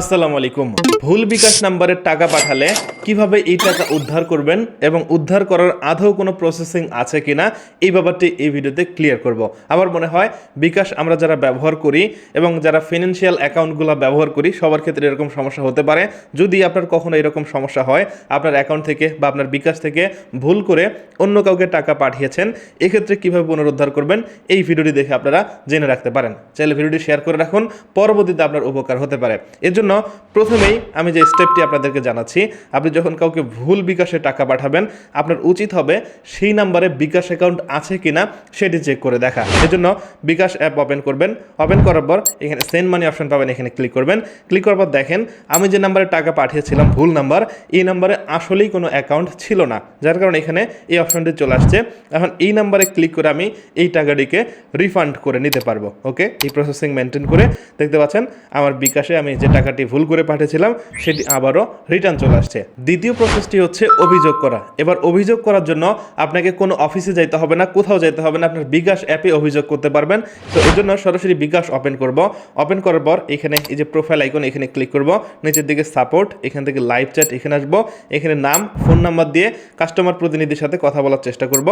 আসসালামু আলাইকুম। ভুল বিকাশ নাম্বারের টাকা পাঠালে কীভাবে এই টাকা উদ্ধার করবেন এবং উদ্ধার করার আদৌ কোনো প্রসেসিং আছে কিনা এই ব্যাপারটি এই ভিডিওতে ক্লিয়ার করব। আমার মনে হয় বিকাশ আমরা যারা ব্যবহার করি এবং যারা ফিনান্সিয়াল অ্যাকাউন্টগুলো ব্যবহার করি, সবার ক্ষেত্রে এরকম সমস্যা হতে পারে। যদি আপনার কখনো এরকম সমস্যা হয়, আপনার অ্যাকাউন্ট থেকে বা আপনার বিকাশ থেকে ভুল করে অন্য কাউকে টাকা পাঠিয়েছেন, এক্ষেত্রে কীভাবে পুনরুদ্ধার করবেন এই ভিডিওটি দেখে আপনারা জেনে রাখতে পারেন। চাইলে ভিডিওটি শেয়ার করে রাখুন, পরবর্তীতে আপনার উপকার হতে পারে। এর জন্য প্রথমেই আমি যে স্টেপটি আপনাদেরকে জানাচ্ছি, আপনি যখন কাউকে ভুল বিকাশে টাকা পাঠাবেন, আপনার উচিত হবে সেই নাম্বারে বিকাশ অ্যাকাউন্ট আছে কি না সেটি চেক করে দেখা। এজন্য বিকাশ অ্যাপ ওপেন করবেন। ওপেন করার পর এখানে সেন্ড মানি অপশন পাবেন, এখানে ক্লিক করবেন। ক্লিক করার পর দেখেন, আমি যে নাম্বারে টাকা পাঠিয়েছিলাম, ভুল নাম্বার এই নাম্বারে আসলেই কোনো অ্যাকাউন্ট ছিল না। যার কারণে এখানে এই অপশনটি চলে আসছে। এখন এই নাম্বারে ক্লিক করে আমি এই টাকাটিকে রিফান্ড করে নিতে পারব। ওকে এই প্রসেসিং মেনটেন করে দেখতে পাচ্ছেন, আমার বিকাশে আমি যে টাকাটি ভুল করে পাঠিয়েছিলাম, সেটি আবারও রিটার্ন চলে আসছে। দ্বিতীয় প্রসেসটি হচ্ছে অভিযোগ করা। এবার অভিযোগ করার জন্য আপনাকে কোনো অফিসে যাইতে হবে না, কোথাও যাইতে হবে না, আপনার বিকাশ অ্যাপে অভিযোগ করতে পারবেন। তো এর জন্য সরাসরি বিকাশ ওপেন করব। ওপেন করার পর এখানে এই যে প্রোফাইল আইকন এখানে ক্লিক করব। নিচের দিকে সাপোর্ট এখান থেকে লাইভ চ্যাট এখানে আসব। এখানে নাম ফোন নাম্বার দিয়ে কাস্টমার প্রতিনিধির সাথে কথা বলার চেষ্টা করব।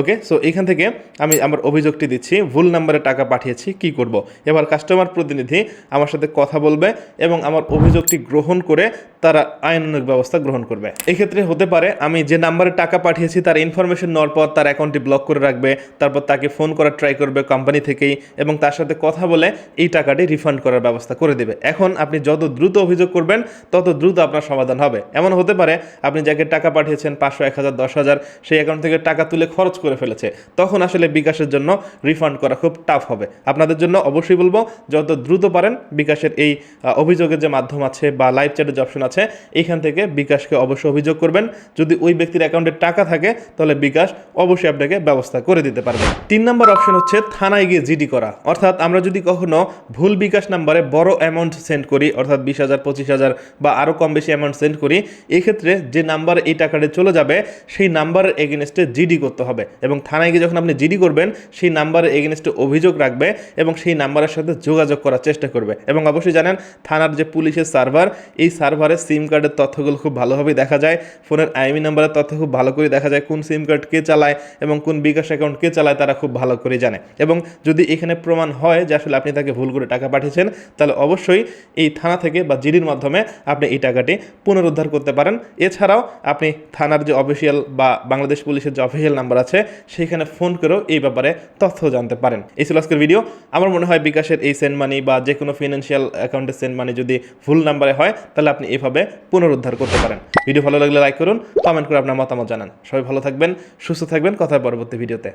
ওকে সো এখান থেকে আমি আমার অভিযোগটি দিচ্ছি। ভুল নাম্বারে টাকা পাঠিয়েছি, কি করব? এবার কাস্টমার প্রতিনিধি আমার সাথে কথা বলবে এবং আমার অভিযোগটি গ্রহণ করে তারা আইনানুগ ব্যবস্থা গ্রহণ করবে। এক্ষেত্রে হতে পারে আমি যে নাম্বারে টাকা পাঠিয়েছি তার ইনফরমেশন নেওয়ার পর তার অ্যাকাউন্টটি ব্লক করে রাখবে তারপর তাকে ফোন করার ট্রাই করবে কোম্পানি থেকেই এবং তার সাথে কথা বলে এই টাকাটি রিফান্ড করার ব্যবস্থা করে দেবে। এখন আপনি যত দ্রুত অভিযোগ করবেন তত দ্রুত আপনার সমাধান হবে। এমন হতে পারে আপনি যাকে টাকা পাঠিয়েছেন পাঁচশো এক হাজার দশ হাজার সেই অ্যাকাউন্ট থেকে টাকা তুলে খরচ করে ফেলেছে তখন আসলে বিকাশের জন্য রিফান্ড করা খুব টাফ হবে। আপনাদের জন্য অবশ্যই বলব যত দ্রুত পারেন বিকাশের এই আহ, অভিযোগের যে মাধ্যম আছে বা লাইভ চ্যাটের যে অপশন আছে এইখান থেকে বিকাশকে অবশ্যই অভিযোগ করবেন। যদি ওই ব্যক্তির অ্যাকাউন্টে টাকা থাকে, তাহলে বিকাশ অবশ্যই আপনাকে ব্যবস্থা করে দিতে পারবে। তিন নম্বর অপশন হচ্ছে থানায় গিয়ে জিডি করা। অর্থাৎ আমরা যদি কখনো ভুল বিকাশ নাম্বারে বড় অ্যামাউন্ট সেন্ড করি, অর্থাৎ বিশ হাজার, পঁচিশ হাজার বা আরও কম বেশি অ্যামাউন্ট সেন্ড করি, এক্ষেত্রে যে নাম্বার এই টাকাটা চলে যাবে, সেই নাম্বারের এগেনস্টে জিডি করতে হবে। এবং থানায় গিয়ে যখন আপনি জিডি করবেন, সেই নাম্বারের এগেনস্টে অভিযোগ রাখবে এবং সেই নাম্বারের সাথে যোগাযোগ করার চেষ্টা করবে। এবং অবশ্যই জানেন, থানার যে পুলিশের সার্ভার, এই সার্ভারে সিম কার্ডের তথ্যগুলো খুব ভালোভাবে দেখা যায়। ফোনের আইএমই নাম্বারের তথ্য খুব ভালো করে দেখা যায়, কোন সিম কার্ড কে চালায় এবং কোন বিকাশ অ্যাকাউন্ট কে চালায় তারা খুব ভালো করে জানে। এবং যদি এখানে প্রমাণ হয় যে আসলে আপনি তাকে ভুল করে টাকা পাঠিয়েছেন, তাহলে অবশ্যই এই থানা থেকে বা জিডির মাধ্যমে আপনি এই টাকাটি পুনরুদ্ধার করতে পারেন। এছাড়াও আপনি থানার যে অফিসিয়াল বা বাংলাদেশ পুলিশের যে অফিসিয়াল নাম্বার আছে, সেখানে ফোন করেও এই ব্যাপারে তথ্য জানতে পারেন। এই ছিল আজকের ভিডিও আমার মনে হয় বিকাশের এই সেন্ড মানি বা যে কোনো ফিনান্সিয়াল অ্যাকাউন্টের সেন্ড মানি যদি ভুল নাম্বারে হয়, তাহলে আপনি এভাবে পুনরুদ্ধার করতে পারেন। ভিডিও ভালো লাগলে লাইক করুন কমেন্ট করে আপনার মতামত জানান। সবাই ভালো থাকবেন, সুস্থ থাকবেন। কথা পরবর্তী ভিডিওতে।